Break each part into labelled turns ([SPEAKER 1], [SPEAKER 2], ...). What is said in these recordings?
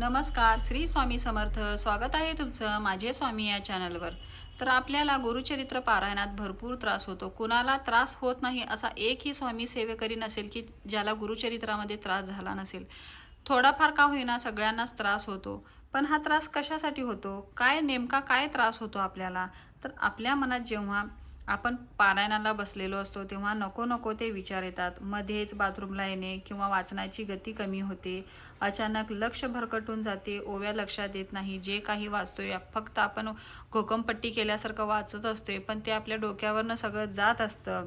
[SPEAKER 1] नमस्कार श्री स्वामी समर्थ. स्वागत आहे तुमचं माझे स्वामी या चॅनलवर. तर आपल्याला गुरुचरित्र पारायणात भरपूर त्रास होतो. कुणाला त्रास होत नाही असा एकही स्वामी सेवेकरी नसेल की ज्याला गुरुचरित्रामध्ये त्रास झाला नसेल. थोडाफार का होईना सगळ्यांनाच त्रास होतो. पण हा त्रास कशासाठी होतो? काय नेमका काय त्रास होतो आपल्याला? तर आपल्या मनात जेव्हा आपण पारायणाला बसलेलो असतो तेव्हा नको नको ते विचार येतात. मध्येच बाथरूमला येणे किंवा वाचनाची गती कमी होते. अचानक लक्ष भरकटून जाते ओव्या लक्षात येत नाही. जे काही वाचतोय फक्त आपण घोकमपट्टी केल्यासारखं वाचत असतोय पण ते आपल्या डोक्यावरनं सगळं जात असतं.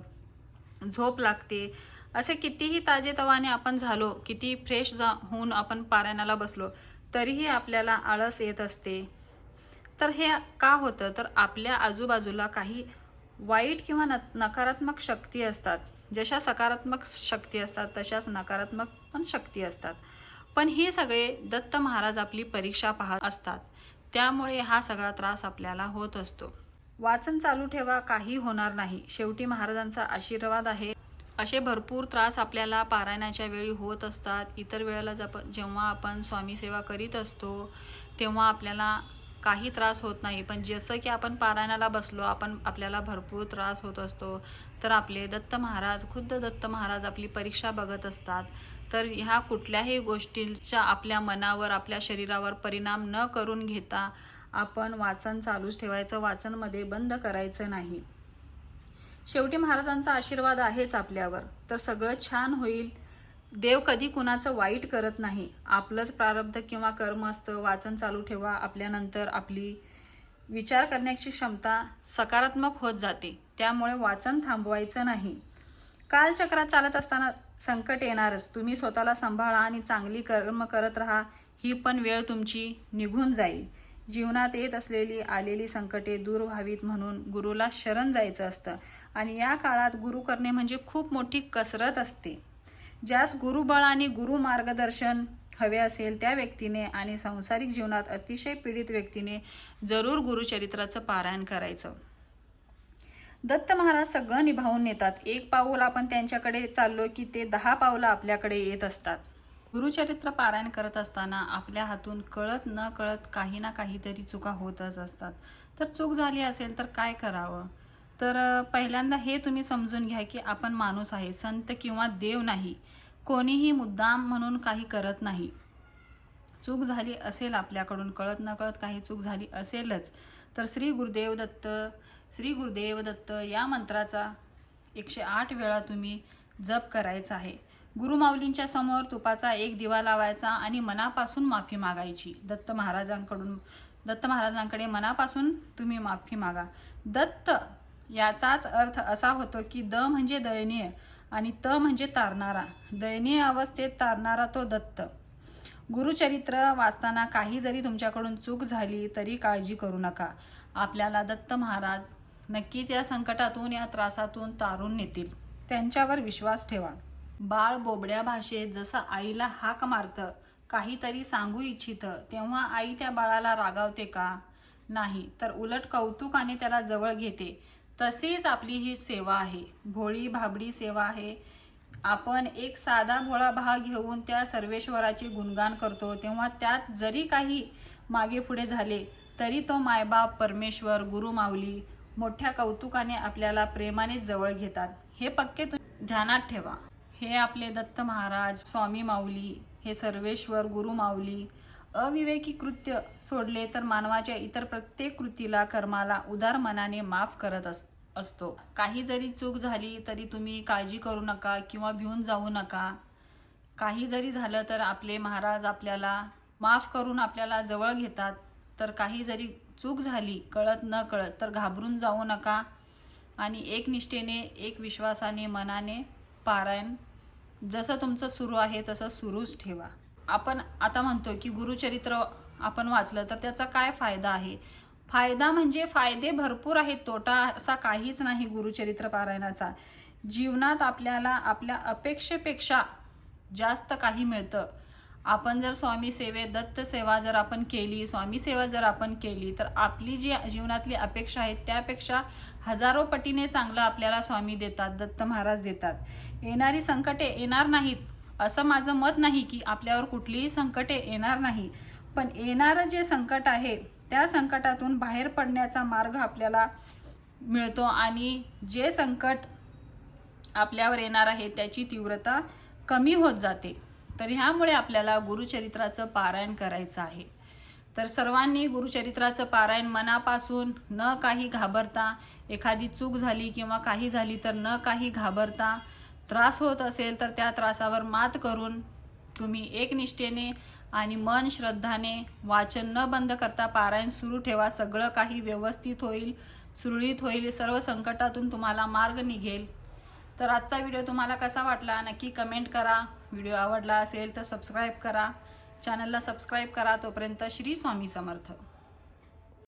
[SPEAKER 1] झोप लागते. असे कितीही ताजेतवाने आपण झालो किती फ्रेश जा होऊन आपण पारायणाला बसलो तरीही आपल्याला आळस येत असते. तर हे का होतं? तर आपल्या आजूबाजूला काही वाईट किंवा न नकारात्मक शक्ती असतात. जशा सकारात्मक शक्ती असतात तशाच नकारात्मक पण शक्ती असतात. पण हे सगळे दत्त महाराज आपली परीक्षा पाहत असतात. त्यामुळे हा सगळा त्रास आपल्याला होत असतो. वाचन चालू ठेवा काही होणार नाही. शेवटी महाराजांचा आशीर्वाद आहे. असे भरपूर त्रास आपल्याला पारायणाच्या वेळी होत असतात. इतर वेळेला जप जेव्हा आपण स्वामी सेवा करीत असतो तेव्हा आपल्याला काही त्रास होत नाही. पण जसं की आपण पारायणाला बसलो आपण आपल्याला भरपूर त्रास होत असतो. तर आपले दत्त महाराज खुद्द दत्त महाराज आपली परीक्षा बघत असतात. तर ह्या कुठल्याही गोष्टींच्या आपल्या मनावर आपल्या शरीरावर परिणाम न करून घेता आपण वाचन चालूच ठेवायचं. वाचनमध्ये बंद करायचं नाही. शेवटी महाराजांचा आशीर्वाद आहेच आपल्यावर. तर सगळं छान होईल. देव कधी कुणाचं वाईट करत नाही. आपलंच प्रारब्ध किंवा कर्म असतं वाचन चालू ठेवा आपल्यानंतर आपली विचार करण्याची क्षमता सकारात्मक होत जाते. त्यामुळे वाचन थांबवायचं नाही. कालचक्रात चालत असताना संकट येणारच. तुम्ही स्वतःला सांभाळा आणि चांगली कर्म करत राहा. ही पण वेळ तुमची निघून जाईल. जीवनात येत असलेली आलेली संकटे दूर व्हावीत म्हणून गुरुला शरण जायचं असतं. आणि या काळात गुरु करणे म्हणजे खूप मोठी कसरत असते. ज्यास गुरुबळ आणि गुरु मार्गदर्शन हवे असेल त्या व्यक्तीने आणि सांसारिक जीवनात अतिशय पीडित व्यक्तीने जरूर गुरुचरित्राचं पारायण करायचं. दत्त महाराज सगळं निभावून नेतात. एक पाऊल आपण त्यांच्याकडे चाललो की ते दहा पावलं आपल्याकडे येत असतात. गुरुचरित्र पारायण करत असताना आपल्या हातून कळत न कळत काही ना काहीतरी चुका होतच असतात. तर चूक झाली असेल तर काय करावं? तर पहिल्यांदा हे तुम्ही समजून घ्या की आपण माणूस आहे संत किंवा देव नाही. कोणीही मुद्दाम म्हणून काही करत नाही. चूक झाली असेल आपल्याकडून कळत न कळत काही चूक झाली असेलच तर श्री गुरुदेव दत्त श्री गुरुदेव दत्त या मंत्राचा एकशे आठ वेळा तुम्ही जप करायचा आहे. गुरुमाऊलींच्या समोर तुपाचा एक दिवा लावायचा आणि मनापासून माफी मागायची. दत्त महाराजांकडून दत्त महाराजांकडे मनापासून तुम्ही माफी मागा. दत्त याचाच अर्थ असा होतो की द म्हणजे दयनीय आणि त म्हणजे तारणारा. दयनीय अवस्थेत तारणारा तो दत्त. गुरुचरित्र वाचताना काही जरी तुमच्याकडून चूक झाली तरी काळजी करू नका. आपल्याला दत्त महाराज नक्कीच या संकटातून या त्रासातून तारून नेतील. त्यांच्यावर विश्वास ठेवा. बाळ बोबड्या भाषेत जसं आईला हाक मारतं काहीतरी सांगू इच्छितं तेव्हा आई त्या बाळाला रागावते का? नाही तर उलट कौतुकाने त्याला जवळ घेते. तशीच आपली ही सेवा आहे. भोळी भाबडी सेवा आहे. आपण एक साधा भोळा भाग घेऊन त्या सर्वेश्वराचे गुणगान करतो. तेव्हा त्यात जरी काही मागे पुढे झाले तरी तो मायबाप परमेश्वर गुरु माऊली मोठ्या कौतुकाने आपल्याला प्रेमाने जवळ घेतात. हे पक्के तुम्ही ध्यानात ठेवा. हे आपले दत्त महाराज स्वामी माऊली हे सर्वेश्वर गुरु माऊली अविवेकी कृत्य सोडले तर मानवाच्या इतर प्रत्येक कृतीला कर्माला उदार मनाने माफ करत असते असतो. काही जरी चूक झाली तरी तुम्ही काळजी करू नका किंवा भिवून जाऊ नका. काही जरी झालं तर आपले महाराज आपल्याला माफ करून आपल्याला जवळ घेतात. तर काही जरी चूक झाली कळत न कळत तर घाबरून जाऊ नका आणि एक निष्ठेने एक विश्वासाने मनाने पारायण. जसं तुमचं सुरू आहे तसं सुरूच ठेवा. आपण आता म्हणतो की गुरुचरित्र आपण वाचलं तर त्याचा काय फायदा आहे? फायदा म्हणजे फायदे भरपूर आहेत तोटा असा काहीच नाही गुरुचरित्र पारायणाचा. जीवनात आपल्याला आपल्या अपेक्षेपेक्षा जास्त काही मिळतं. आपण जर स्वामी सेवे दत्त सेवा जर आपण केली स्वामी सेवा जर आपण केली तर आपली जी जीवनातली अपेक्षा आहेत त्यापेक्षा हजारो पटीने चांगलं आपल्याला स्वामी देतात दत्त महाराज देतात. येणारी संकटे येणार नाहीत असं माझं मत नाही की आपल्यावर कुठलीही संकटे येणार नाही. पण येणारं जे संकट आहे त्या संकटातून बाहेर पडण्याचा मार्ग आपल्याला मिळतो आणि जे संकट आपल्यावर येणार आहे त्याची तीव्रता कमी होत जाते. तर ह्यामुळे आपल्याला गुरुचरित्राचं पारायण करायचं आहे. तर सर्वांनी गुरुचरित्राचं पारायण मनापासून न काही घाबरता एखादी चूक झाली किंवा काही झाली तर न काही घाबरता त्रास होत असेल तर त्या त्रासावर मात करून तुम्ही एकनिष्ठेने आणि मन श्रद्धाने वाचन न बंद करता पारायण सुरू ठेवा. सगळं काही व्यवस्थित होईल सुरळीत होईल सर्व संकटातून तुम्हाला मार्ग निघेल. तर आजचा व्हिडिओ तुम्हाला कसा वाटला? नक्की कमेंट करा. व्हिडिओ आवडला असेल तर सबस्क्राईब करा. चॅनलला सबस्क्राईब करा. तोपर्यंत श्री स्वामी समर्थ.